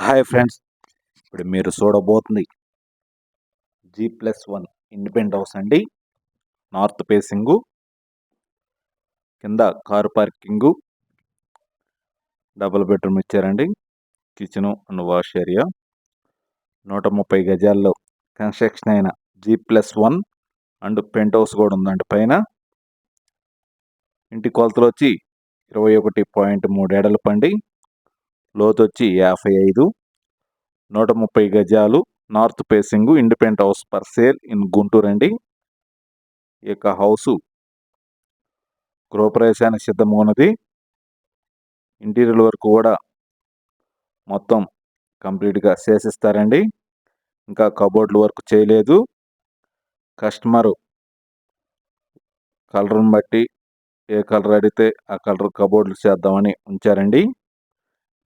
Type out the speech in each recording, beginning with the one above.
Hi friends. ఇప్పుడు మీరు చూడబోతుంది G plus one independent house అండి. నార్త్ ఫేసింగు కింద కారు పార్కింగు డబుల్ బెడ్రూమ్ ఇచ్చారండి. Kitchen and wash area. నూట ముప్పై గజాల్లో కన్స్ట్రక్షన్ అయిన G plus one and penthouse కూడా ఉందండి పైన. ఇంటి కొలతలు వచ్చి ఇరవై ఒకటి పాయింట్ మూడు ఏడలు పండి. లోతొచ్చి యాభై ఐదు నూట ముప్పై గజాలు north facing independent house for sale in Guntur అండి. ఈ యొక్క హౌసు గృహప్రవేశానికి సిద్ధంగా ఉన్నది ఇంటీరియర్ వరకు కూడా మొత్తం కంప్లీట్గా చేసిస్తారండి. ఇంకా కబోర్డ్ల వర్క్ చేయలేదు. కస్టమరు కలర్ని బట్టి ఏ కలర్ అడిగితే ఆ కలర్ కబోర్డ్లు చేద్దామని ఉంచారండి.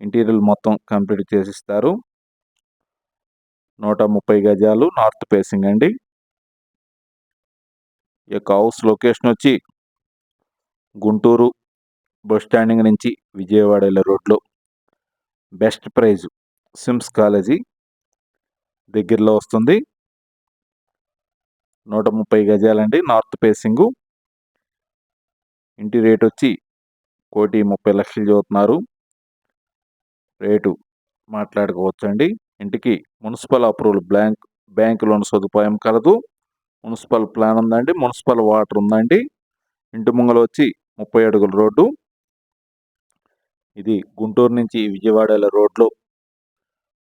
ఇంటీరియర్ మొత్తం కంప్లీట్ చేసిస్తారు. నూట ముప్పై గజాలు నార్త్ ఫేసింగ్ అండి. ఈ యొక్క హౌస్ లొకేషన్ వచ్చి గుంటూరు బస్ స్టాండింగ్ నుంచి విజయవాడ వెళ్ళే రోడ్లో బెస్ట్ ప్రైజ్ సిమ్స్ కాలేజీ దగ్గరలో వస్తుంది. నూట ముప్పై గజాలండి నార్త్ ఫేసింగు. ఇంటి రేట్ వచ్చి కోటి ముప్పై లక్షలు చదువుతున్నారు. రేటు మాట్లాడుకోవచ్చండి. ఇంటికి municipal approval bank bank loan సదుపాయం కలదు. మున్సిపల్ ప్లాన్ ఉందండి మున్సిపల్ వాటర్ ఉందండి. ఇంటి ముంగల వచ్చి ముప్పై అడుగుల రోడ్డు. ఇది గుంటూరు నుంచి విజయవాడ రోడ్లో.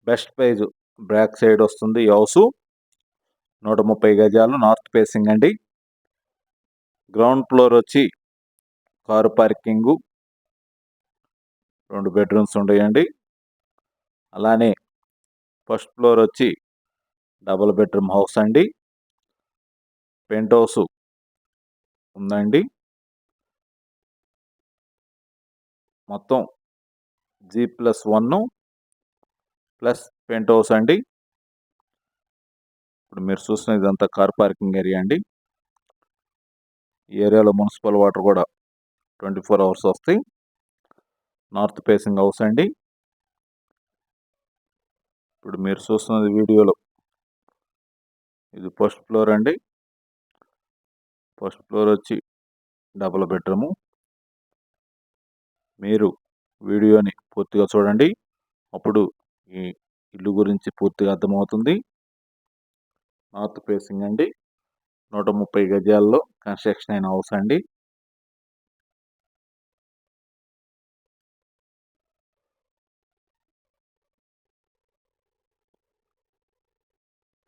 బెస్ట్ ప్రైజ్ బ్యాక్ సైడ్ వస్తుంది హౌసు. నూట ముప్పై గజాలు నార్త్ ఫేసింగ్ అండి. గ్రౌండ్ ఫ్లోర్ వచ్చి కారు పార్కింగు. రెండు బెడ్రూమ్స్ ఉంటాయండి అలానే ఫస్ట్ ఫ్లోర్ వచ్చి డబుల్ బెడ్రూమ్ హౌస్ అండి. పెంట్ హౌస్ ఉందండి. మొత్తం G plus one plus penthouse అండి. ఇప్పుడు మీరు చూసిన ఇదంతా కార్ పార్కింగ్ ఏరియా అండి. ఈ ఏరియాలో మున్సిపల్ వాటర్ కూడా ట్వంటీ ఫోర్ అవర్స్ వస్తాయి. నార్త్ ఫేసింగ్ హౌస్ అండి. ఇప్పుడు మీరు చూస్తున్నది వీడియోలో. ఇది ఫస్ట్ ఫ్లోర్ అండి. ఫస్ట్ ఫ్లోర్ వచ్చి డబుల్ బెడ్రూము. మీరు వీడియోని పూర్తిగా చూడండి. అప్పుడు ఈ ఇల్లు గురించి పూర్తిగా అర్థమవుతుంది. నార్త్ ఫేసింగ్ అండి. నూట ముప్పై గజాల్లో కన్స్ట్రక్షన్ అయిన హౌస్ అండి.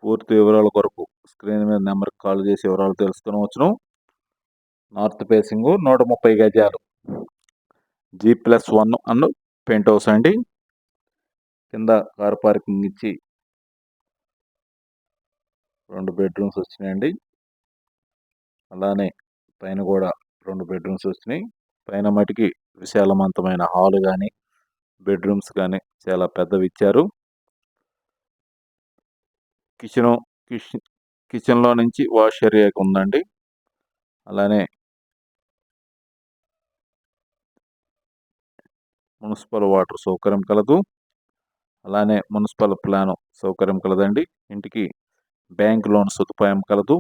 పూర్తి వివరాల కొరకు స్క్రీన్ మీద నెంబర్కి కాల్ చేసి వివరాలు తెలుసుకునవచ్చును నార్త్ ఫేసింగ్ నూట ముప్పై గజాలు. జీ ప్లస్ వన్ అన్ను పెయింట్ హౌస్ అండి. కింద కార్ పార్కింగ్ ఇచ్చి రెండు బెడ్రూమ్స్ వచ్చినాయండి. అలానే పైన కూడా రెండు బెడ్రూమ్స్ వచ్చినాయి. పైన మటుకి విశాలవంతమైన హాల్ కానీ బెడ్రూమ్స్ కానీ చాలా పెద్దవి ఇచ్చారు. కిచెను కిచెన్ కిచెన్లో నుంచి వాష్ ఏరియాకి ఉందండి. అలానే మున్సిపల్ వాటర్ సౌకర్యం కలదు. అలానే మున్సిపల్ ప్లాన్ సౌకర్యం కలదండి. ఇంటికి బ్యాంక్ లోన్ సదుపాయం కలదు.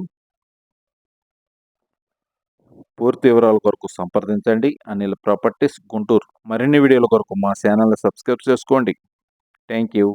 పూర్తి వివరాల కొరకు సంప్రదించండి. అనిల్ ప్రాపర్టీస్ గుంటూరు. మరిన్ని వీడియోల కొరకు మా ఛానల్ని సబ్స్క్రైబ్ చేసుకోండి. Thank you.